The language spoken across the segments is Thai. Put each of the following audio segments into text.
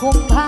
คงพา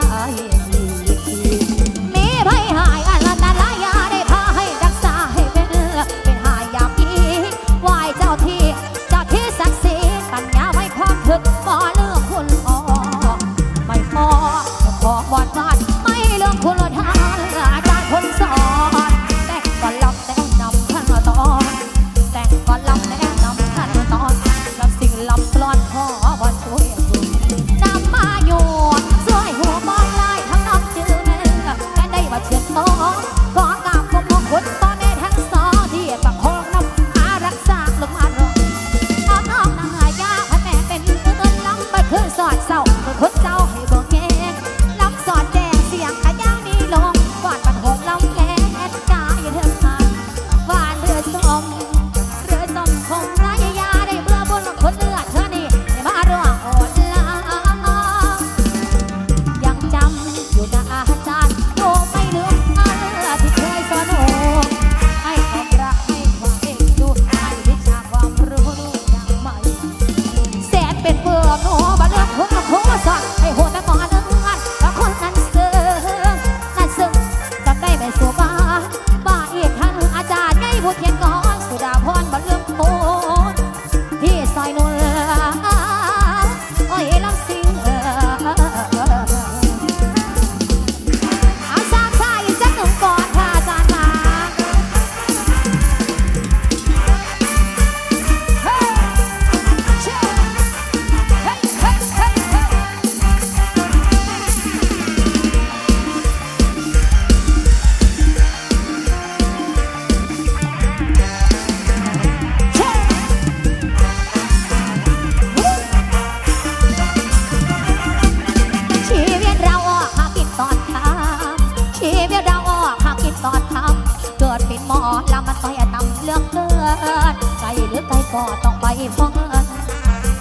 ก็ต้องไปพ้อง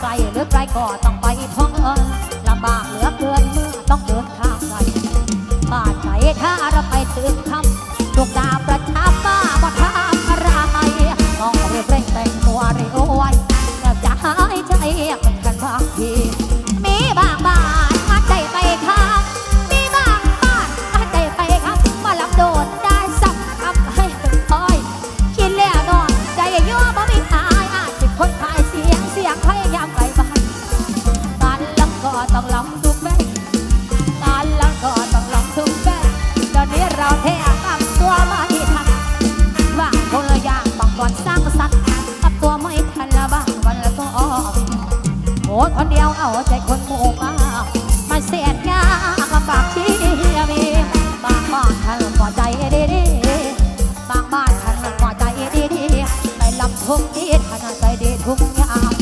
ไกลหรือไกลก็ต้องไปพ้องลำบากเหลือเกินเมื่อต้องเดินทางไกลบานใจถ้าเราไปถึง งเฮ็นขนาดใจเด็ดทุกอย่าง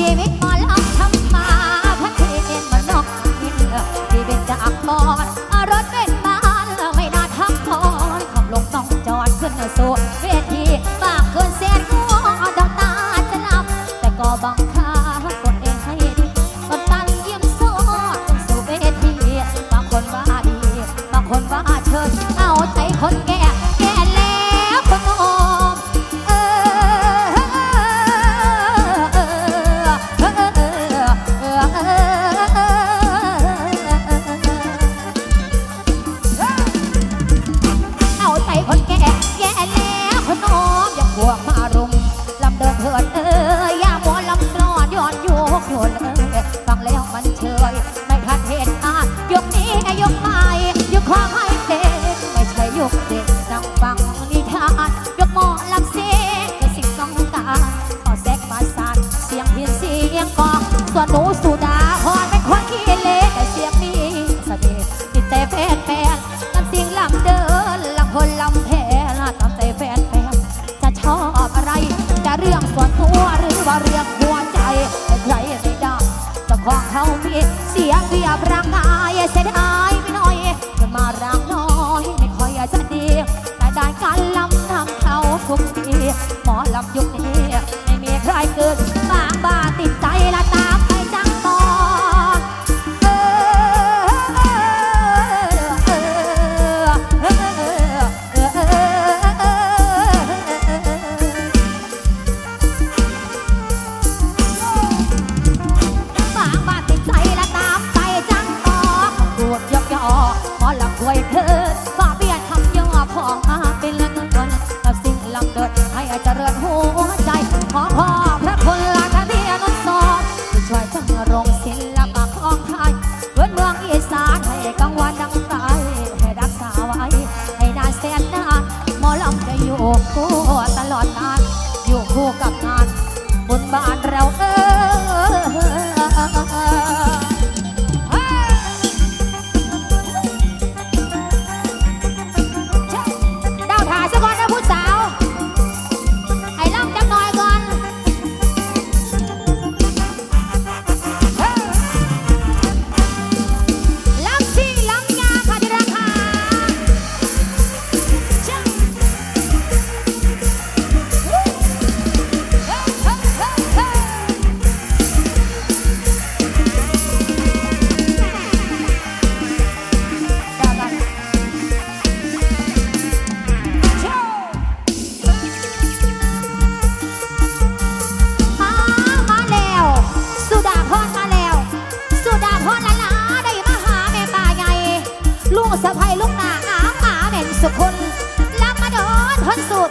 ชีวิตหมอลำทำมาพัดเทนมานอกกินที่เป็นจากพรรถเป็นบานไม่น่าทักพรขับลงต้องจอดขึ้นสู่เวท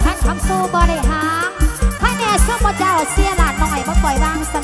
คันคำสู้บริหางข้าแน่ช่วงบ่เจ้าเสียหลานหน่อยบ่ปล่อยวางส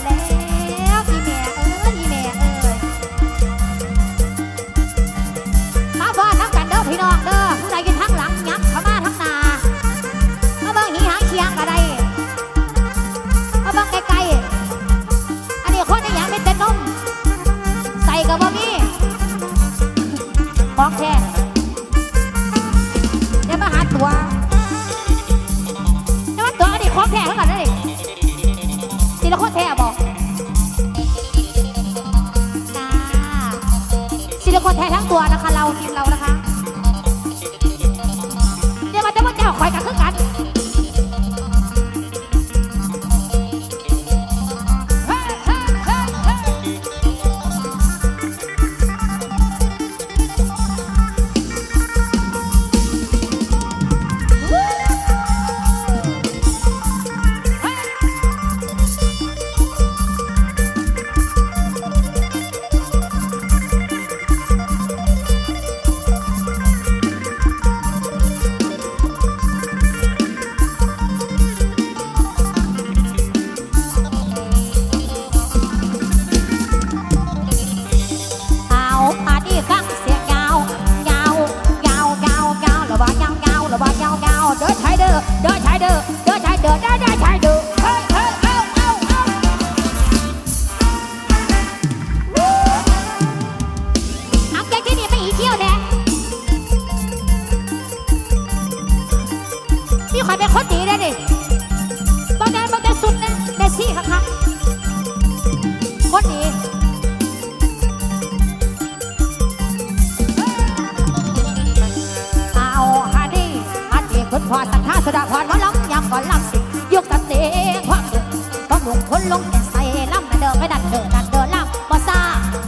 เดินไปดันเดินดันเดินล่างบ่ซา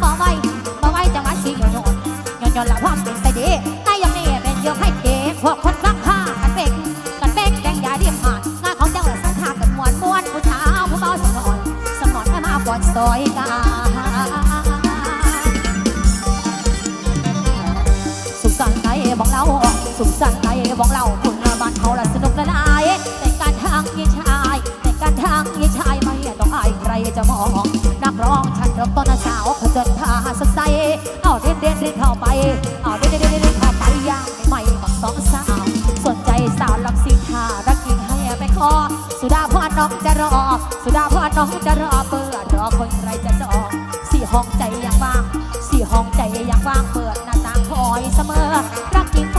บ่ไวบ่ไวจังหวะสีหยดหยดหยดนละความ ดอกตอนสาวขจนพาสดใสเอาเด่นเด่นเด่นเข้าไปเอาเด่นเด่นเด่นเข้าไปยางใหม่ของสองสาวสนใจสาวลำสิงหารักจริงให้ไปคอสุดาพ่อน้องจะรอ สุดาพ่อน้องจะรอเปิดรอคนใครจะจองสี่ห้องใจยังว่างสี่ห้องใจยังว่างเปิดหน้าต่างคอยเสมอรักจริง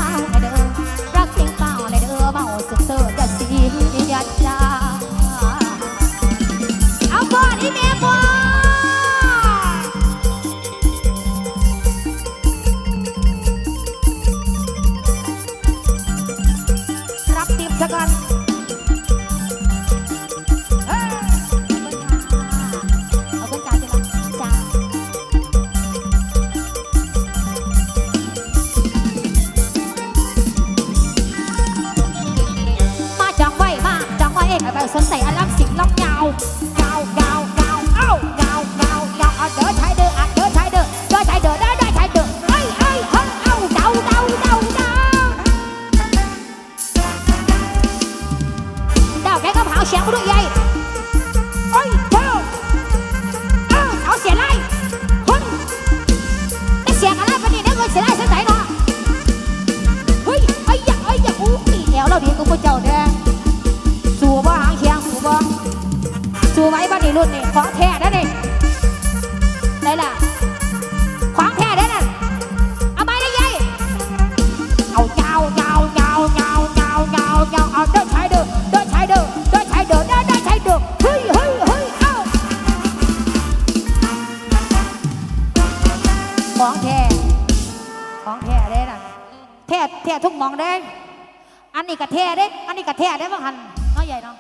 แท่เด้อันนี้กระแท่ได้บ้างหันน้อยใหญ่เนาะ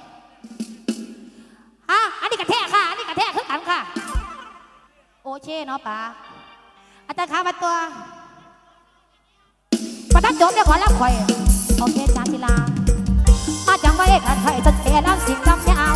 อะอันนี้กระแท่ค่ะ อันนี้กระแท้คือกันค่ะ โอเชเนาะป้าอาจารย์ขามาตัวประทับจบแล้วขอรับข่อยโอเคจาชีลามาจังไว้ขันไข่จนเท่ยน้ำสิ่งจำไม่เอา